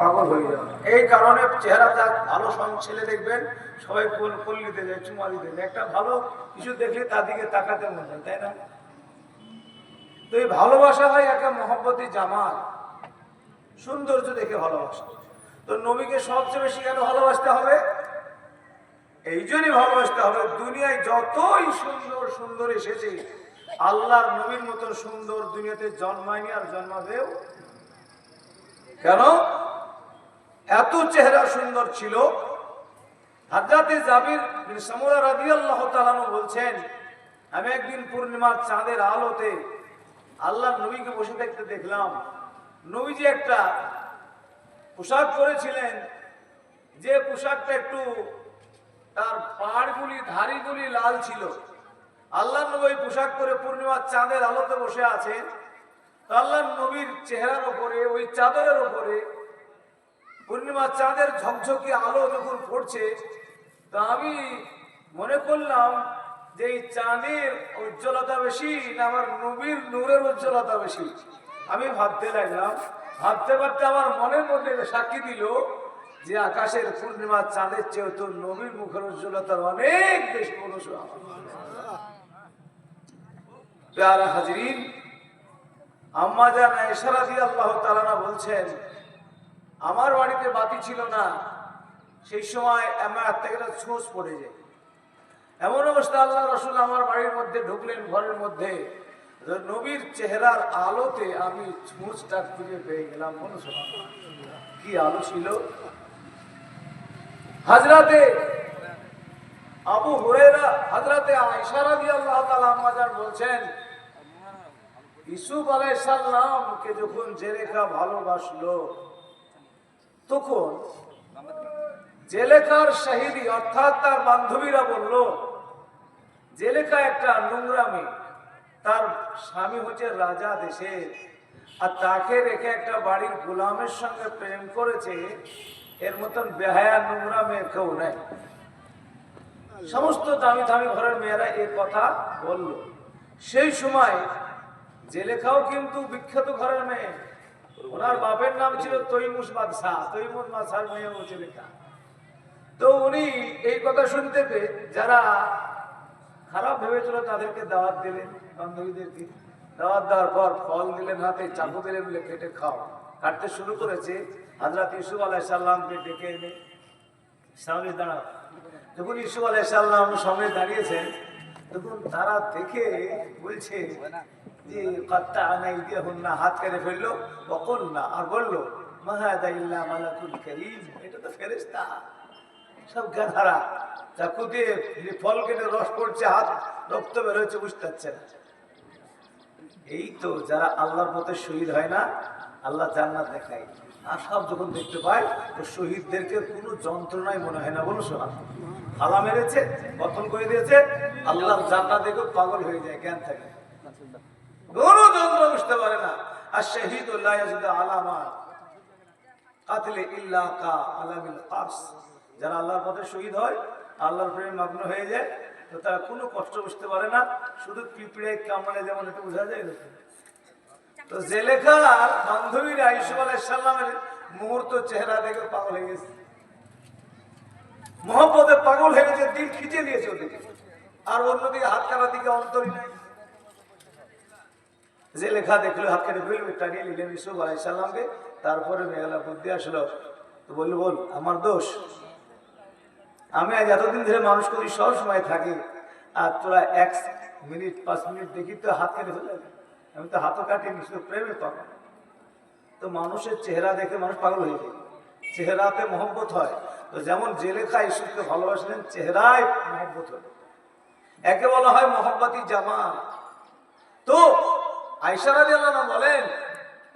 পাগল হয়ে যাবে। এই কারণে চেহারা যা ভালো সং ছেলে দেখবেন, সবাই কোল পল্লিতে যায়, চুমা দিতে যায়। একটা ভালো কিছু দেখলে তার দিকে তাকাতে মনে হয় তাই না? তো এই ভালোবাসা হয় একটা মহব্বতী জামাল। সৌন্দর্য দেখে ভালোবাসা। তো নবীকে সবচেয়ে বেশি কেন ভালোবাসতে হবে? এই জন্যই ভালোবাসতে হবে। দুনিয়ায় যতই সুন্দর সুন্দর এসেছে, আল্লাহর নবীর মতো সুন্দর দুনিয়াতে জন্মায়নি আর জন্মাবেও। কেন? এত চেহারা সুন্দর ছিল। হাজরাতে জাবির সামুরা রাদিয়াল্লাহু তাআলা বলছেন, আমি একদিন পূর্ণিমার চাঁদের আলোতে আল্লাহর নবীকে বসে থাকতে দেখলাম। নবীজি একটা পোশাক পরেছিলেন। যে পোশাকটা একটু তার পাড়গুলি ধারিগুলি লাল ছিল। আল্লাহ নবী পোশাক পরে পূর্ণিমার চাঁদের আলোতে বসে আছেন। আল্লাহ নবীর চেহারার ওপরে ওই চাদরের ওপরে পূর্ণিমা চাঁদের ঝকঝকে আলো যখন পড়ছে, তা আমি মনে করলাম যে এই চাঁদের উজ্জ্বলতা বেশি না আমার নবীর নূরের উজ্জ্বলতা বেশি। আমি ভাবতে লাগলাম, ভাবতে ভাবতে আমার মনের মধ্যে সাক্ষী দিল যে আকাশের পূর্ণিমা চাঁদের চেয়ে তো নবীর মুখের উজ্জ্বলতার অনেক বেশি মনুষ্য প্যারা হাজরিন, আম্মা জান দিয়ে আল্লাহ তালানা বলছেন আমার বাড়িতে বাতি ছিল না। সেই সময় আমার হাত থেকে একটা ছোঁচ পড়ে যায়। এমন অবস্থা আল্লাহ রসুল আমার বাড়ির মধ্যে ঢুকলেন, ঘরের মধ্যে। নবীর চেহারার আলোতে আমি ছুঁচটা খুঁজে পেয়ে গেলাম। মনে কি আলো ছিল? হাজরাতে আবু হুরেরা হাজরাতে আয়সারা দিয়ে আল্লাহ তালা আম্মাজান বলছেন ইসুফ আলাইসাল্লামকে যখন জেলেখা ভালোবাসলো তখন জেলেখার শাহিদি, অর্থাৎ তার বান্ধবীরা বলল জেলেখা একটা নোংরা তার স্বামী হচ্ছে রাজা দেশে, আর তাকে রেখে একটা বাড়ির গোলামের সঙ্গে প্রেম করেছে, এর মতন বেহায়া নোংরা মেয়ে কেউ নেই। সমস্ত দামি দামি ঘরের মেয়েরা এ কথা বলল। সেই সময় জেলেখাও কিন্তু বিখ্যাত ঘরের মেয়ে ওনার বাপের নাম ছিল তৈমুস বাদশাহ। তৈমুস বাদশার মেয়ে ও জেলেখা। তো উনি এই কথা শুনতে পেয়ে যারা খারাপ ভেবেছিল তাদেরকে দাওয়াত দিলেন, বান্ধবীদেরকে। দাওয়াত দেওয়ার পর ফল দিলেন হাতে, চাকু দিলেন বলে কেটে খাও। কাটতে শুরু করেছে হাজরাত ইসুফ আলাহ সাল্লামকে ডেকে এনে সামনে দাঁড়াও। যখন ইসুফ আলাহ সাল্লাম সামনে দাঁড়িয়েছেন, তখন তারা দেখে বলছে না হাত ফেলল না আর বলল চাকু দিয়ে ফল কেটে রস পড়ছে, হাত রক্ত বের হয়েছে, বুঝতে পারছে না। এই তো যারা আল্লাহর পথে শহীদ হয় না, আল্লাহ জান্নাত দেখায়। আর সব যখন দেখতে পায়, তো শহীদদেরকে কোনো যন্ত্রণাই মনে হয় না, বলো শোনা হালা মেরেছে পতন করে দিয়েছে, আল্লাহ জান্নাত দেখে পাগল হয়ে যায়, জ্ঞান থাকে। কোনো যন্ত্র বুঝতে পারে না। আর আলামা কাতলে ইল্লা কা আলামিল যারা আল্লাহর পথে শহীদ হয়, আল্লাহর প্রেমে মগ্ন হয়ে যায়, তো তারা কোনো কষ্ট বুঝতে পারে না। শুধু পিঁপড়ে কামড়ে যেমন একটু বোঝা যায়। তো জেলেখার বান্ধবীরা ইসুফ আলাইসাল্লামের মুহূর্ত চেহারা দেখে পাগল হয়ে গেছে। মোহাম্মদে পাগল হয়ে গেছে, দিল খিচে দিয়েছে ওদিকে। আর অন্যদিকে হাত কাটার দিকে অন্তরই নাই। যে লেখা দেখল, হাত কেটে ফেলবে টানিয়ে নিলেন ইসুফ আলাইসাল্লামকে তারপরে মেঘালা বুদ্ধি আসলো, তো বলল বল আমার দোষ। আমি আজ এতদিন ধরে মানুষ করি, সব সময় থাকি, আর তোরা এক মিনিট, পাঁচ মিনিট দেখি তো হাত কেটে ফেলে আমি তো হাতও কাটিনি, শুধু প্রেমে পাগল তো মানুষের চেহারা দেখে মানুষ পাগল হয়ে যায়। চেহারাতে মহব্বত হয়। তো যেমন জেলেখা ইসুফকে ভালোবাসলেন, চেহারায় মহব্বত হলো একে বলা হয় মহব্বতী জামা তো আইসারা আল্লাহ বলেন